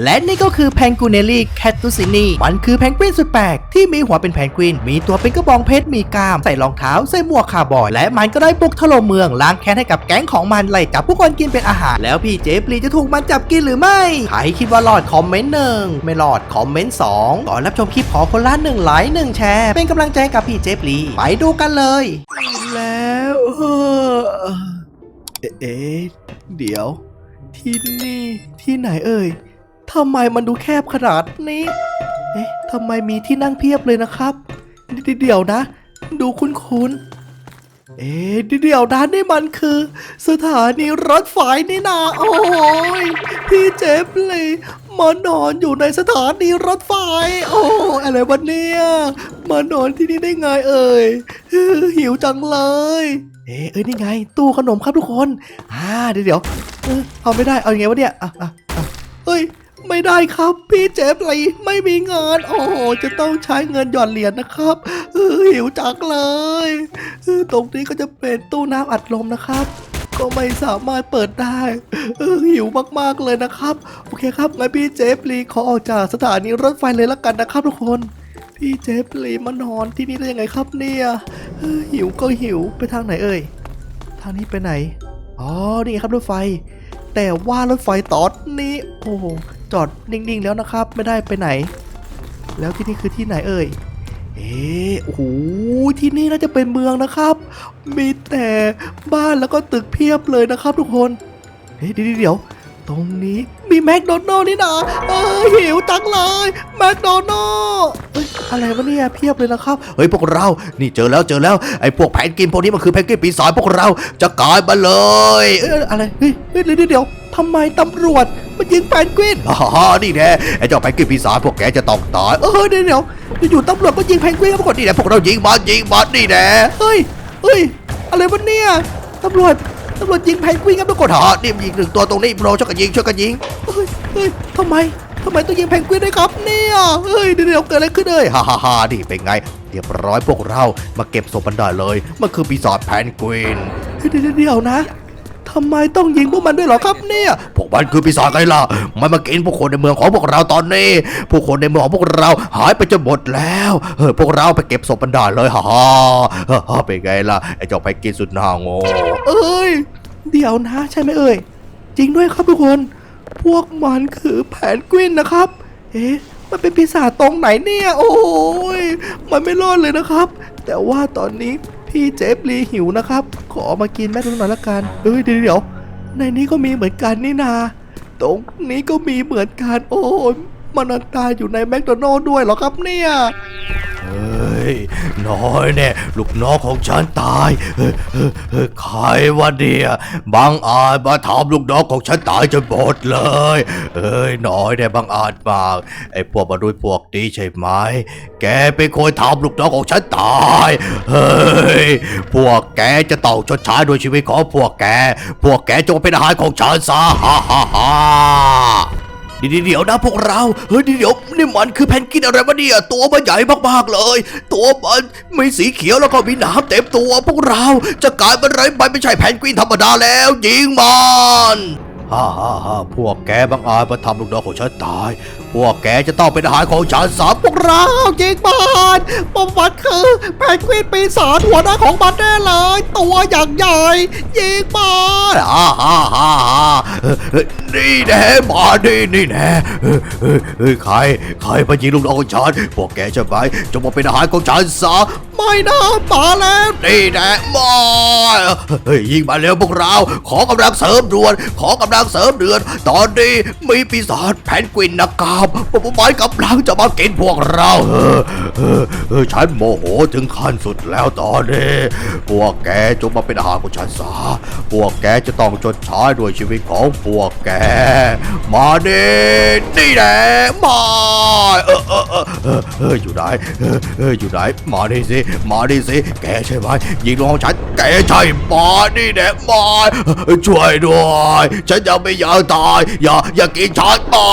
และนี่ก็คือแพงกูเนลลี่แคตูซินีมันคือแพนกวินสุดแปลกที่มีหัวเป็นแพนกวิน มีตัวเป็นกระบองเพชร มีกาม ใส่รองเท้า ใส่หมวกคาร์บอย และมันก็ได้บุกถล่มเมือง ล้างแค้นให้กับแก๊งของมัน ไล่จับผู้คนกินเป็นอาหาร แล้วพี่เจฟลีจะถูกมันจับกินหรือไม่ ใครคิดว่ารอดคอมเมนต์หนึ่ง ไม่รอดคอมเมนต์สองก่อนรับชมคลิปขอคนละหนึ่งไลค์หนึ่งแชร์ เป็นกำลังใจกับพี่เจฟลีไปดูกันเลย แล้วเออเอ๊ะเดี๋ยว ที่นี่ที่ไหนเอ่ย ทำไมมันดูแคบขนาดนี้ เอ๊ะทำไมมีที่นั่งเพียบเลยนะครับเดเดี๋ยวนะ ดูคุ้นๆ เอ๊ะเดี๋ยวนะนี่มันคือ สถานีรถไฟนี่นาโอ้ยพี่เจฟเลยมานอนอยู่ในสถานีรถไฟ โอ้อะไรวะเนี่ยมานอนที่นี่ได้ไงเอ่ยเฮ้อหิวจังเลย เอ๊ะเอ้ยนี่ไง ตู้ขนมครับทุกคน อ่าเดี๋ยวเดี๋ยวเอาไม่ได้เอาอยัางไงวะเนี่ยอะอะอะเฮ้ย ไม่ได้ครับพี่เจฟเลยไม่มีเงินโอ้โหจะต้องใช้เงินหย่อนเหรียญนะครับหิวจักเลยตรงนี้ก็จะเป็นตู้น้ำอัดลมนะครับ ก็ไม่สามารถเปิดได้หิวมากๆเลยนะครับ โอเคครับงั้นพี่เจฟลีขอออกจากสถานีรถไฟเลยละกันนะครับทุกคนพี่เจฟลีมานอนที่นี่ได้ยังไงครับเนี่ยหิวก็หิวไปทางไหนเอ่ยทางนี้ไปไหนอ๋อนี่ไงครับรถไฟ แต่ว่ารถไฟตอนนี้โอ้ จอดนิ่งๆแล้วนะครับ ไม่ได้ไปไหน แล้วที่นี่คือที่ไหนเอ่ย เอ๊ะโอ้โหที่นี่น่าจะเป็นเมืองนะครับ มีแต่บ้านแล้วก็ตึกเพียบเลยนะครับทุกคนเฮ้ยเดี๋ยวเดียวตรงนี้มีแมคโดนัลล์นี่นะเออหิวจังเลยแมคโดนัลล์อ้ยอะไรวะเนี่ยเพียบเลยนะครับ เฮ้ยพวกเรา นี่เจอแล้วเจอแล้วไอ้พวกแผนกินพวกนี้มันคือแผนกินปีศาจพวกเราจะกลายมาเลย เอ้ยอะไรเฮ้ยเฮ้ยเดี๋ยวเดี๋ยวเดี๋ยวทำไมตำรวจ มายิงแพนกวินฮ่าๆนี่แน่ไอ้เจ้าแผนกินปีศาจพวกแกจะต้องตายเออเดี๋ยวเดี๋ยวอยู่ตำรวจก็ยิงแพนกวินครับทุกนนี่แหละพวกเรายิงมันยิงมันนี่แน่เฮ้ยเฮ้ยอะไรวะเนี่ยตำรวจตำรวจยิงแพนกวินครับทุกคนฮ่านี่มันยิงหนึ่งตัวตรงนี้โปรช่วยกันยิงช่วยกันยิงเฮ้ยเฮ้ยทำไมทำไมต้องยิงแพนกวินด้วยครับเนี่ยเฮ้ยเดี๋ยวเกิดอะไรขึ้นเอ่ยฮ่าฮ่าฮ่านี่เป็นไงเรียบร้อยพวกเรามาเก็บศพมันได้เลย มันคือปีศาจแพนกวินเฮ้ดีเดี๋ยวเดี๋ยวนะ ทำไมต้องยิงพวกมันด้วยหรอครับเนี่ย พวกมันคือปีศาจไงล่ะ มันมากินพวกคนในเมืองของพวกเราตอนนี้ พวกคนในเมืองของพวกเราหายไปจนหมดแล้ว เฮ้ยพวกเราไปเก็บศพมันได้เลยฮ่าฮ่าเป็นไงล่ะไอ้เจ้าไปกินสุดหน้าโง่เอ้ย เดี๋ยวนะใช่ไหมเอ่ย จริงด้วยครับทุกคน พวกมันคือแผนกวินนะครับ เอ๊ะมันเป็นปีศาจตรงไหนเนี่ย โอ้ย มันไม่รอดเลยนะครับ แต่ว่าตอนนี้ พี่เจฟลีหิวนะครับ ขอมากินแม่ทุกหน่อยละกันเอ้ยเดี๋ยวเดี๋ยวในนี้ก็มีเหมือนกันนี่นา ตรงนี้ก็มีเหมือนกัน โอ้ย มันนอนตายอยู่ในแมคโดนัลด์ด้วยเหรอครับเนี่ยเฮ้ยน้อยเนี่ยลูกน้องของฉันตายเฮ้ยเฮ้ยเฮ้ยใครวะเนี่ยบางอาจมาทำลูกน้องของฉันตายจนหมดเลยเอ้ยน้อยเนี่ยบางอาจมากไอ้พวกมนุษย์พวกนี้ใช่ไหมแกเป็นคนทำลูกน้องของฉันตายเฮ้ยพวกแกจะต้องชดใช้ด้วยชีวิตของพวกแก พวกแกจงเป็นอาหารของฉันซะฮ่าฮ่าฮ่า เดี๋ยวนะพวกเรา เฮ้ยเดี๋ยวนี่มันคือแพนกินอะไรวะเนี่ยตัวมันใหญ่มากๆเลย ตัวมันมีสีเขียวแล้วก็มีหนามเต็มตัว พวกเราจะกลายเป็นไรไปไม่ใช่แพนกวินธรรมดาแล้วยิงมันฮ่าฮ่าฮ่าพวกแกบังอาจมาทำลูกน้องของฉันตาย พวกแกจะต้องเป็นอาหารของฉันสามพวกเราเรายิงมันประวัติคือแพนกวินปีศาจหัวหน้าของมันแน่เลย ตัวอย่างใหญ่ยิงมันฮ่าฮ่าฮ่าฮ่านี่แน่มาดินี่แน่เฮ้ยใครใครมายิงลูกน้องของฉันพวกแกใช่ไหมจงมาเป็นอาหารของฉันซะไม่นะมาแล้วนี่แน่มาเฮ้ยยิงมาเร็วพวกเรา ขอกำลังเสริมด่วน ขอกำลังเสริมเดือน ตอนนี้มีปีศาจแพนกวินนะครับมันกำลังจะมากินพวกเราเออเออฉันโมโหถึงขั้นสุดแล้วตอนนี้พวกแกจงมาเป็นอาหารของฉันซะพวกแกจะต้องชดใช้ด้วยชีวิตของพวกแก มาดินี่แน่มาเออเออเออเอออยู่ไหนเออเอออยู่ไหนมาดิสิมาดิสิแกใช่ไหมยิงน้องฉันแกใช่มานี่แน่มาช่วยด้วย ฉันยังไม่อยากตายอย่าอย่ากินฉันมา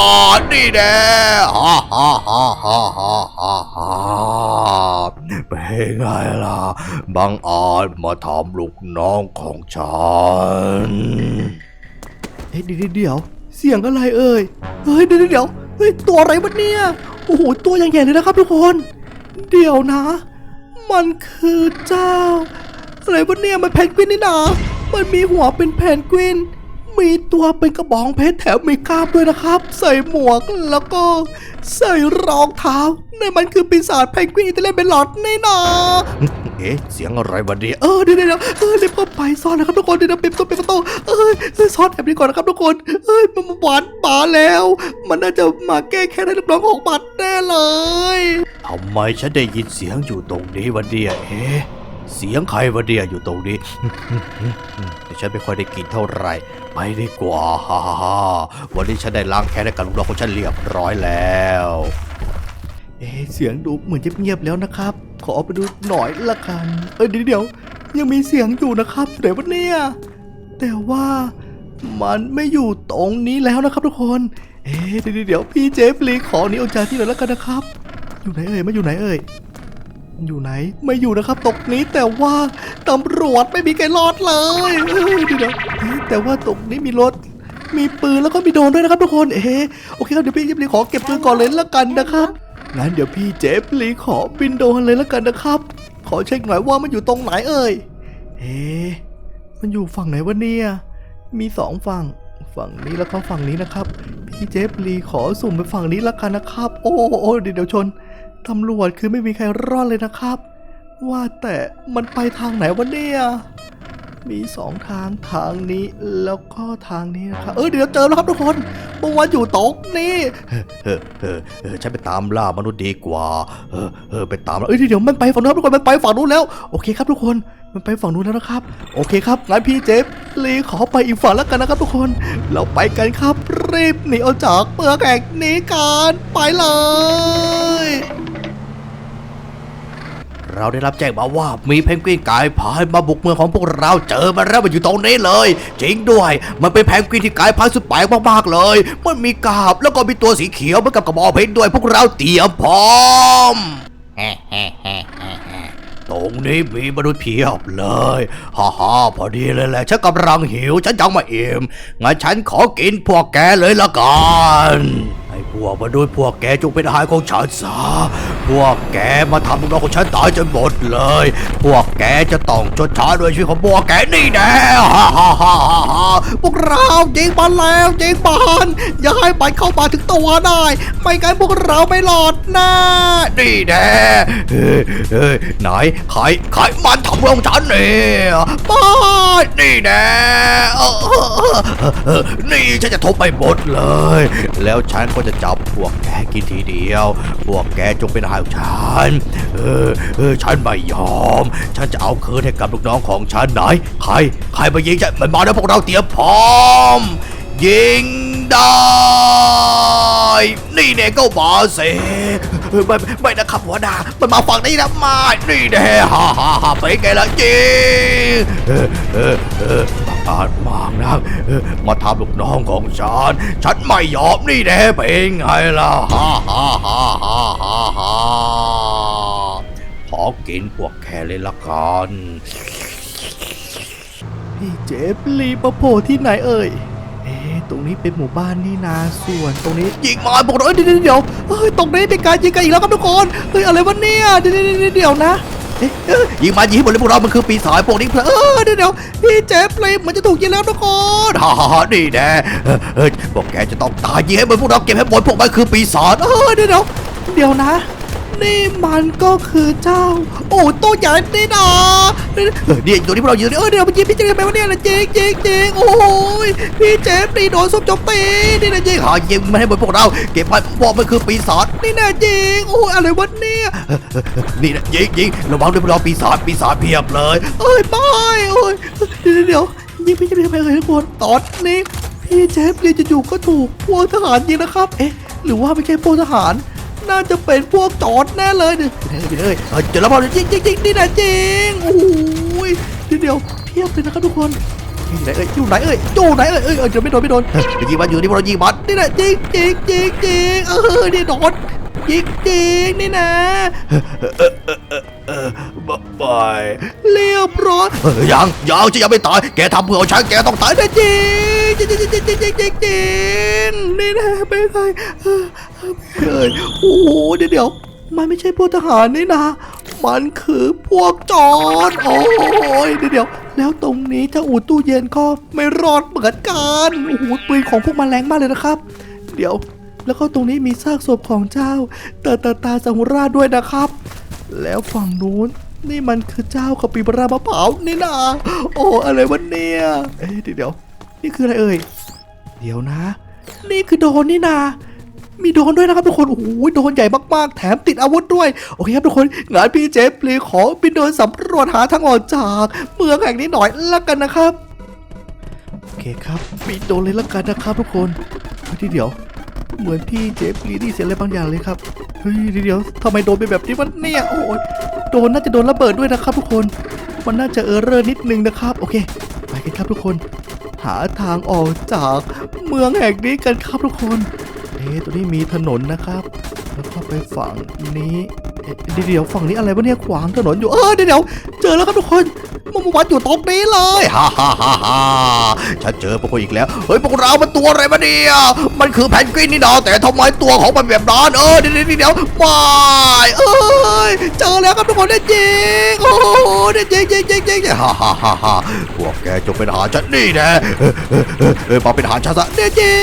นี่แน่ฮ่าฮ่าฮ่าฮ่าฮ่าฮ่าฮ่าเป็นไงล่ะบังอาจมาทำลูกน้องของฉันเฮ้ยเดี๋ยวเดี๋ยวเสียงอะไรเอ่ยเฮ้ยเดี๋ยวเดี๋ยวเฮ้ยตัวอะไรวะเนี่ยโอ้โหตัวอย่างใหญ่เลยนะครับทุกคน เดี๋ยวนะ มันคือเจ้าอะไรวะเนี่ยมันแพนกวินนี่นะมันมีหัวเป็นแพนกวิน มีตัวเป็นกระบองเพชรแถมมีกล้ามด้วยนะครับ ใส่หมวกแล้วก็ใส่รองเท้านี่มันคือปีศาจแพนกวินที่เล่นเป็นหลอดนี่นะเอ๊ะเสียงอะไรวะเนี่ยเออเดี๋ยวเดี๋ยวเออรีบเข้าไปซ่อนนะครับทุกคนเดี๋ยวเดี๋ยวปิดประตูปิดประตูเออเออซ่อนแอบนี้ก่อนนะครับทุกคน เอ้ยมันมาหวานป่าแล้ว มันน่าจะมาแก้แค้นให้ลูกน้องของบัตรแน่เลยทำไมฉันได้ยินเสียงอยู่ตรงนี้วะเนี่ยเอ๊ะ เสียงใครวะเนี่ยอยู่ตรงนี้แต่ฉันไม่ค่อยได้กินเท่าไหร่ไปดีกว่าฮ่าฮ่าวันนี้ฉันได้ล้างแค้นให้กับลูกน้องของฉันเรียบร้อยแล้ว เอ๊เสียงดูเหมือนจะเงียบๆแล้วนะครับ ขอไปดูหน่อยละกันเออเดี๋ยวเดี๋ยวยังมีเสียงอยู่นะครับเดี๋ยวะเนี่ยแต่ว่ามันไม่อยู่ตรงนี้แล้วนะครับทุกคน เอ๊ะเดี๋ยวเดี๋ยวพี่เจฟลีขอนี้ออกจากที่หน่อยแล้วกันนะครับ อยู่ไหนเอ่ยมาอยู่ไหนเอ่ย อยู่ไหน ไม่อยู่นะครับตรงนี้แต่ว่าตำรวจไม่มีใครรอดเลยเอ้ยเดี๋ยวเดี๋ยวเอ๊ะแต่ว่าตรงนี้มีรถ มีปืนแล้วก็มีโดรนด้วยนะครับทุกคนเอ๊ะโอเคครับเดี๋ยวพี่เจฟลีขอเก็บปืนก่อนเลยละกันนะครับงั้นเดี๋ยวพี่เจฟลีขอบินโดรนเลยละกันนะครับ ขอเช็คหน่อยว่ามันอยู่ตรงไหนเอ่ยเอ๊ะมันอยู่ฝั่งไหนวะเนี่ยมีสองฝั่งฝั่งนี้แล้วก็ฝั่งนี้นะครับ พี่เจฟลีขอสุ่มไปฝั่งนี้ละกันนะครับ โอ้โอ้เดี๋ยวเดี๋ยวชน ตำรวจคือไม่มีใครรอดเลยนะครับ ว่าแต่มันไปทางไหนวะเนี่ย มีสองทางทางนี้แล้วก็ทางนี้นะครับ เออเดี๋ยวเจอแล้วครับทุกคนเมื่อวานอยู่ตรงนี้เออเออเออฉันไปตามล่ามนุษย์ดีกว่า เออเออไปตามล่าเอ้ยเดี๋ยวมันไปฝั่งนู้นครับทุกคนมันไปฝั่งนู้นแล้ว โอเคครับทุกคน มันไปฝั่งนู้นแล้วนะครับ โอเคครับงั้นพี่เจฟลีขอไปอีกฝั่งแล้วกันนะครับทุกคน เราไปกันครับ รีบหนีออกจากเมืองแห่งนี้กันไปเลย เราได้รับแจ้งมาว่ามีเพนกวินกายพันธุ์มาบุกเมืองของพวกเราเจอมันแล้วมันอยู่ตรงนี้เลย จริงด้วย มันเป็นเพนกวินที่กายพันธุ์สุดแปลกมากๆเลย มันมีกาบแล้วก็มีตัวสีเขียวเหมือนกับกระบอกเพชรด้วยพวกเราเตรียมพร้อม ตรงนี้มีมนุษย์เพียบเลยฮ่าฮ่าพอดีเลยแหละฉันกำลังหิว ฉันยังไม่อิ่มงั้นฉันขอกินพวกแกเลยละกัน วกมนุษย์พวกแกจงเป็นอาหารของฉันซะพวกแกมาทำลูกน้องของฉันตายจนหมดเลย พวกแกจะต้องชดใช้ด้วยชีวิตของพวกแกนี่แน่ฮ่าฮ่าฮ่าฮ่าพวกเรายิงมันแล้วยิงมันอย่าให้มันเข้ามาถึงตัวได้ ไม่งั้นพวกเราไม่รอดนะนี่แน่เฮ้ยเฮ้ยไหนใครใครมันทำลงฉันเนี่ยไม่นี่แน่นี่ฉันจะทุบไปหมดเลย แล้วฉันก็จะจับพวกแกกินทีเดียว พวกแกจงเป็นอาหารของฉัน เออเออฉันไม่ยอม ฉันจะเอาคืนให้กับลูกน้องของฉันไหน ใคร ใครมายิงฉันมันมาแล้วพวกเราเตรียมพร้อม ยิงได้ นี่แน่ก็มาสิไม่ไม่นะครับหัวหน้ามันมาฝั่งนี้นะมา นี่แน่ฮ่าฮ่าฮ่าไปไงล่ะยิงเออเออเออ อาจมากนะมาทำลูกน้องของฉัน ฉันไม่ยอมนี่แน่เป็นไงล่ะฮ่าฮ่าฮ่าฮ่าฮ่าฮ่าขอกินพวกแคเลยละกันพี่เจฟลีมาโผล่ที่ไหนเอ่ยเอ๊ตรงนี้เป็นหมู่บ้านนี่นาส่วนตรงนี้ยิงมาพวกเราเอ้ยเดี๋ยวเดี๋ยวเฮ้ยตรงนี้เป็นการยิงกันอีกแล้วครับทุกคนเฮ้ยอะไรวะเนี่ยเดี๋ยวเดี๋ยวเดี๋ยวนะ ยิงมายิงให้หมดเลยพวกเรา มันคือปีศาจพวกนี้เพื่อเดี๋ยวเดี๋ยวพี่เจ็บเลยมันจะถูกยิงแล้วทุกคนฮ่าฮ่าฮ่านี่แน่เออเออพวกแกจะต้องตายยิงให้หมดพวกเราเก็บให้หมดพวกมันคือปีศาจเออเดี๋ยวเดี๋ยวนะ นี่มันก็คือเจ้า โอ้ตัวใหญ่นี่นะเดี๋ยเนี่ตัวนี้พวกเราอยู่เนเออเดี๋ยวมันยิงพี่เจฟไปวะเนี่ยนะเจ๊งเจ๊งเจ๊งโอ้ยพี่เจฟลีโดนส้มโจมตีนี่นะเจ๊งหายิงมันให้หมดพวกเรา เก็บมันพวกมันคือปีศาจนี่นะเจ๊งโอ้ยอะไรวะเนี่ยนี่นะยิงยิงระวังด้วยพวกเราปีศาจปีศาจเพียบเลยเอ้ยไม่โอ้ยเดี๋ยวเดี๋ยวยิงพี่เจฟไปเลยทุกคนตอนนี้พี่เจฟลีจะอยู่ก็ถูกพวกทหารยิงนะครับ เอ๊ะ หรือว่าไม่ใช่พวกทหาร น่าจะเป็นพวกจอดแน่เลยดิพี่เนยเดี๋ยวเราพอจริงจริงจริงนี่นะจริงโอ้ยเดี๋ยวเพียบเลยนะครับทุกคนอยู่ไหนเอ้ยอยู่ไหนเอ้ยอยู่ไหนเอ้ยเอ้ยเยวไม่โดนไม่โดนเยิงมันอยู่นี่เรายิงมันนี่แหละจริงจริงจริงจริงเออเนี่โดนจริงจริงนี่นะบายเรียบร้อยยังยังจะยังไม่ตายแกทำเพื่อฉันแกต้องตายแน่จริงจริงจริงจริงจริงจริงนี่นะเป็นไง เฮ้ยโอ้โหเดี๋ยวเดี๋ยวมันไม่ใช่พวกทหารนี่นะ มันคือพวกจอดโอ้ยเดี๋ยวเดี๋ยวแล้วตรงนี้เจ้าอูดตู้เย็นก็ไม่รอดเหมือนกันโอ้โหปืนของพวกมันแรงมากเลยนะครับ เดี๋ยว แล้วก็ตรงนี้มีซากศพของเจ้าเตอตาตาซามูราด้วยนะครับ แล้วฝั่งนู้นนี่มันคือเจ้าคาปิบรามะเผานี่นะโอ้อะไรวะเนี่ยเอ้ยเดี๋ยวนี่คืออะไรเอ่ยเดี๋ยวนะ นี่คือโดนนี่นา มีโดนด้วยนะครับทุกคน โอ้โห โดนใหญ่มากๆ แถมติดอาวุธด้วย โอเคครับทุกคน งานพี่เจฟเลยขอบินโดรนสำรวจหาทางออกจากเมืองแห่งนี้หน่อยละกันนะครับ โอเคครับบินโดนเลยละกันนะครับทุกคนเฮ้ยเดี๋ยว เหมือนพี่เจฟลีนี่เสียอะไรบางอย่างเลยครับ เฮ้ยเดี๋ยวทำไมโดนเป็นแบบนี้มันเนี่ย โอ้ยโดนน่าจะโดนระเบิดด้วยนะครับ ทุกคน มันน่าจะเออร์เรอร์นิดนึงนะครับ โอเค ไปกันครับทุกคน หาทางออกจากเมืองแห่งนี้กันครับทุกคน เอ๊ตัวนี้มีถนนนะครับ แล้วก็ไปฝั่งนี้เเดี๋ยวฝั่งนี้อะไรวะเนี่ยขวางถนนอยู่เออเดี๋ยวเจอแล้วครับทุกคนมันมวัดอยู่ตรงนี้เลยฮ่าฮ่าฮ่าฮ่าฉันเจอพวกคุณอีกแล้วเฮ้ยพวกเรา มันตัวอะไรมาเนี่ยมันคือแพนกวินนี่นาแต่ทำไมตัวของมันแบบนั้นเออเดี๋ยวเดี๋ยวเดี๋ยวไม่เอ้ยเจอแล้วครับทุกคนได้จริงโอ้โหได้จริงจริงจริงจริงฮ่าฮ่าฮ่าฮ่าพวกแกจงเป็นอาหารฉันนี่นะเออเออเออมาเป็นอาหารฉันซะได้จริ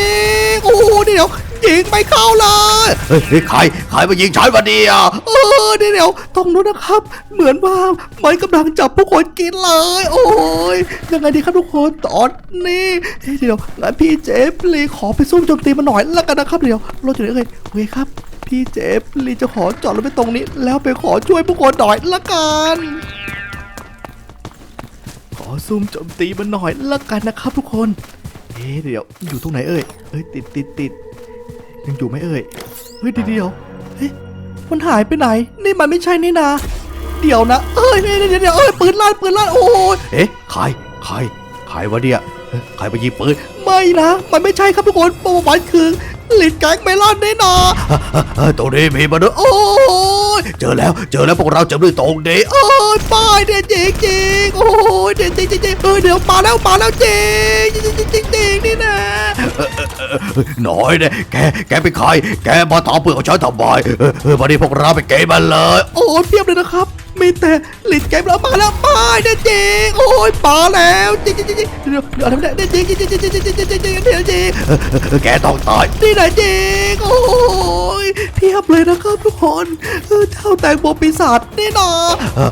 งโอ้โหเดี๋ยวยิงไม่เข้าเลยเฮ้ยใครใครมายิงฉันมาเนี่ยเออเดี๋ยวเดียวตรงนู้นนะครับ เหมือนว่ามันกำลังจับผู้คนกินเลย โอ้ยยังไงดีครับทุกคนตอนนี้เฮ้ยเดี๋ยวงั้นพี่เจฟลีขอไปซุ่มโจมตีมันหน่อยแล้วกันนะครับเดี๋ยวรถอยู่ไหนเอ่ยโอเคครับ พี่เจฟลีจะขอจอดรถไปตรงนี้ แล้วไปขอช่วยผู้คนหน่อยละกันขอซุ่มโจมตีมันหน่อยละกันนะครับทุกคน เอ๊ะเดี๋ยวอยู่ตรงไหนเอ่ย เอ้ยติดติดติด ยังอยู่ไหมเอ่ยเฮ้ยเดี๋ยวเฮ้ยมันหายไปไหน นี่มันไม่ใช่นี่นาเดี๋ยวนะ เอ้ยเดี๋ยวเดี๋ยวเดี๋ยวเอ้ยปืนลั่นปืนลั่นโอ้ยเอ๊ะใครใครใครวะเนี่ยใครไปยิงปืนไม่นะ มันไม่ใช่ครับทุกคนประวัติคือ ลิดแก๊งเมลอนแน่นอตรงนี้มีมาด้วยโอ้ยเจอแล้วเจอแล้วพวกเราเจอด้วยตรงนี้โอ้ยป้ายเด็ดจริงจริงโอ้ยเด็ดจริงจริงเออเดี๋ยวมาแล้วมาแล้วจริงจริงจริงจริงนี่นะหน่อยเนี่ยแกแกเป็นใครแกมาทำเพื่อของฉันทำไมเออเออวันนี้พวกเราไปเกมมันเลย โอ้ยเพียบเลยนะครับ มีแต่ลิดเกมแล้วมาแล้วป้ายเด็ดจริงโอ้ยมาแล้วจริงจริงจริงเดี๋ยวเดี๋ยวอะไรไม่ได้เด็ดจริงจริงจริงจริงจริงจริงจริงจริงเดี๋ยวจริงแกต้องตายนี่ไหนจริงโอ้ยเพียบเลยนะครับทุกคนเท่าแตงโมปีศาจนี่นะเออ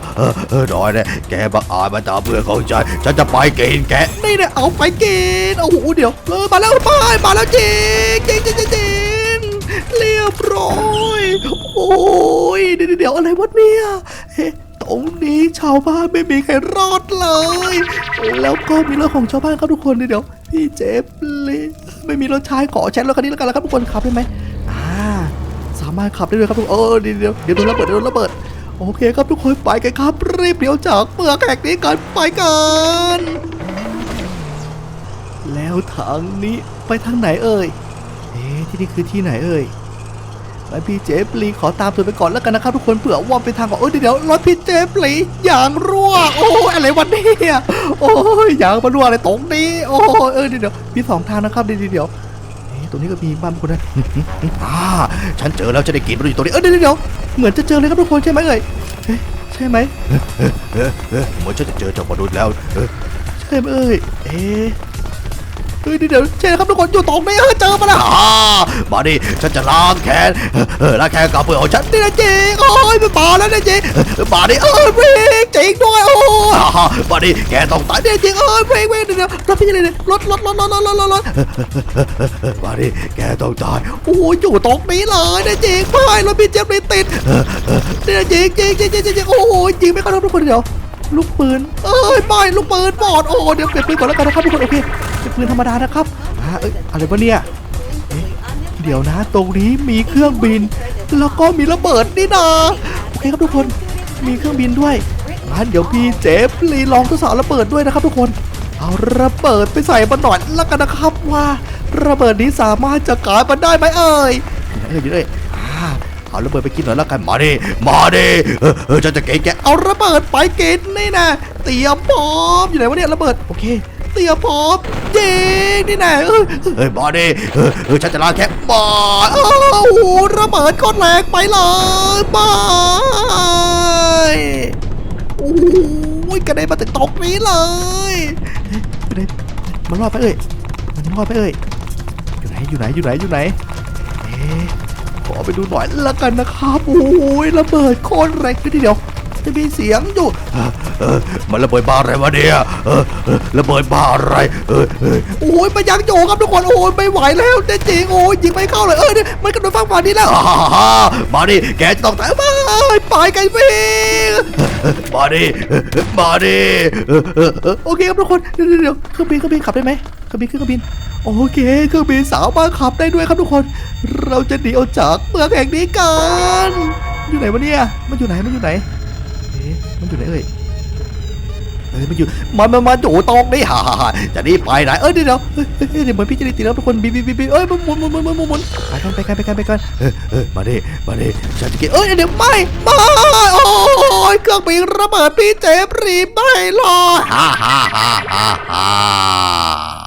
เออน่อยเนี่ยแกบังอาจมาตามเพื่อนของฉันฉันจะไปกินแกนี่เนี่ยเอาไปกินโอ้โหเดี๋ยวเออมาแล้วป้ายมาแล้วจริงจริงจริงจริงเรียบร้อยโอ้ยเดี๋ยวเดี๋ยวอะไรวะเนี่ย ตรงนี้ชาวบ้านไม่มีใครรอดเลย แล้วก็มีรถของชาวบ้านครับทุกคนเดี๋ยวพี่เจฟลยไม่มีรถใช้ขอแชร์รถคันนี้แล้วกันแล้วครับทุกคนขับได้ไหมอ่าสามารถขับได้เลยครับทุกคนเออเดี๋ยวเดี๋ยวเดี๋ยวโดนระเบิดเดี๋ยวโดนระเบิดโอเคครับทุกคนไปกันครับรีบเดี๋ยวจากเมืองแห่งนี้กันไปกันแล้วทางนี้ไปทางไหนเอ่ยเอ๊ะที่นี่คือที่ไหนเอ่ย งั้นพี่เจฟลีขอตามเธอไปก่อนแล้วกันนะครับทุกคนเผื่อว่าเป็นทางของเออเดี๋ยวเดี๋ยวรถพี่เจฟลียางรั่วโอ้ยอะไรวันนี้โอ้ยยางมารั่วอะไรตรงนี้โอ้ยเออเดี๋ยวเดี๋ยวมีสองทางนะครับเดี๋ยวเดี๋ยวเดี๋ยวเอ๊ะตรงนี้ก็มีบ้านคนนะอ่าฉันเจอแล้วจะได้กินมันอยู่ตรงนี้ เออเดี๋ยวเดี๋ยวเหมือนจะเจอเลยครับทุกคนใช่ไหมเอ่ยเอ๊ะใช่ไหมเออเออเหมือนฉันจะเจอเจ้ามนุษย์แล้วเออใช่ไหมเอ่ย เอ๊ะ เฮ้ยเดี๋ยวเชนครับทุกคนอยู่ตรงนี้เฮ้เจอมาแล้วมาดิฉันจะล้างแค้นล้างแค้นกับเปลือกของฉันนี่นะเจโอ้ยมันมาแล้วนะเจมาดิเอ้ยเวงเจงด้วยโอ้มาดิแกต้องตายเนี่ยเจงเอ้ยเวงเวงเดี๋ยวรถพี่อะไเนี่ยรถรถรถรถรถรถรถมาดิแกต้องตายโอ้ยอยู่ตรงนี้เลยนะเจงไปรถพี่เจ็บไม่ติดเนี่ยเจงเจงเจงเจงเจงโอ้ยยิงไม่กล้าทุกคนเดี๋ยว ลูกปืน เอ้ยไม่ลูกปืนบอด โอ้เดี๋ยวเปลี่ยนปืนก่อนแล้วกันนะครับทุกคน โอเคเป็นปืนธรรมดานะครับอ่าเอ้ยอะไรวะเนี่ยเดี๋ยวนะ ตรงนี้มีเครื่องบิน แล้วก็มีระเบิดนี่นาโอเคครับทุกคน มีเครื่องบินด้วยงั้นเดี๋ยวพี่เจฟลีลองทดสอบระเบิดด้วยนะครับทุกคน เอาระเบิดไปใส่มันหน่อยแล้วกันนะครับว่า ระเบิดนี้สามารถจะกลายมันได้ไหมเอ่ยเอ่ยเอ่ยอ่า เอาระเบิดไปกินหน่อยแล้วกันมาดิมาดิเออเออฉันจะเกะแกะเอาระเบิดไปกินนี่นะเตียมพร้อมอยู่ไหนวะเนี่ยระเบิดโอเคเตียมพร้อมยิงนี่นะเฮ้ยมาดิเออเออฉันจะลาแค่มาโอ้โหระเบิดโคตรแรงไปเลยบายโอ้ยกระเด็นมาถึงตรงนี้เลยกระเด็นมันรอดไปเอ่ยมันรอดไปเอ่ยอยู่ไหนอยู่ไหนอยู่ไหนอยู่ไหนเอ๊ะ ขอไปดูหน่อยละกันนะครับโอ้ยระเบิดโคตรแรงเลยทีเดียว จะมีเสียงอยู่มันระเบิดบ้าอะไรวะเนี่ยระเบิดบ้าอะไรโอ้ยมันยังอยู่ครับทุกคนโอ้ยไม่ไหวแล้วจริงโอ้ยยิงไม่เข้าเลยเออเนี่ยมันกระโดดฟังฝั่งนี้แล้วฮ่าฮ่าฮ่ามาดิแกจะต้องตายมาไปไกลฟิงมาดิมาดิโอเคครับทุกคนเดี๋ยวเดี๋ยวเครื่องบินเครื่องบินขับได้ไหมเครื่องบินเครื่องบินโอเคเครื่องบินสามาขับได้ด้วยครับทุกคน เราจะหนีออกจากเมืองแห่งนี้กัน อยู่ไหนวะเนี่ย มันอยู่ไหน มันอยู่ไหน มันอยู่ไหนเอ่ยเอ้ยมันอยู่มันมันมันอยู่ตรงนี้ฮ่าฮ่าฮ่าจะนี่ไปไหนเอ้ยเดี๋ยวเดี๋ยวเฮ้ยเฮ้ยเดี๋ยวเหมือนพี่จะได้ตีแล้วทุกคนบีบีบีบีเอ้ยมันหมุนหมุนหมุนหมุนหมุนหมุนไปกันไปกันไปกันไปกันเออเออมาดิมาดิฉันจะกินเอ้ยเดี๋ยวไม่ไม่โอ้ยเครื่องบินระเบิดพี่เจฟรีบไม่รอดฮ่าฮ่าฮ่าฮ่าฮ่า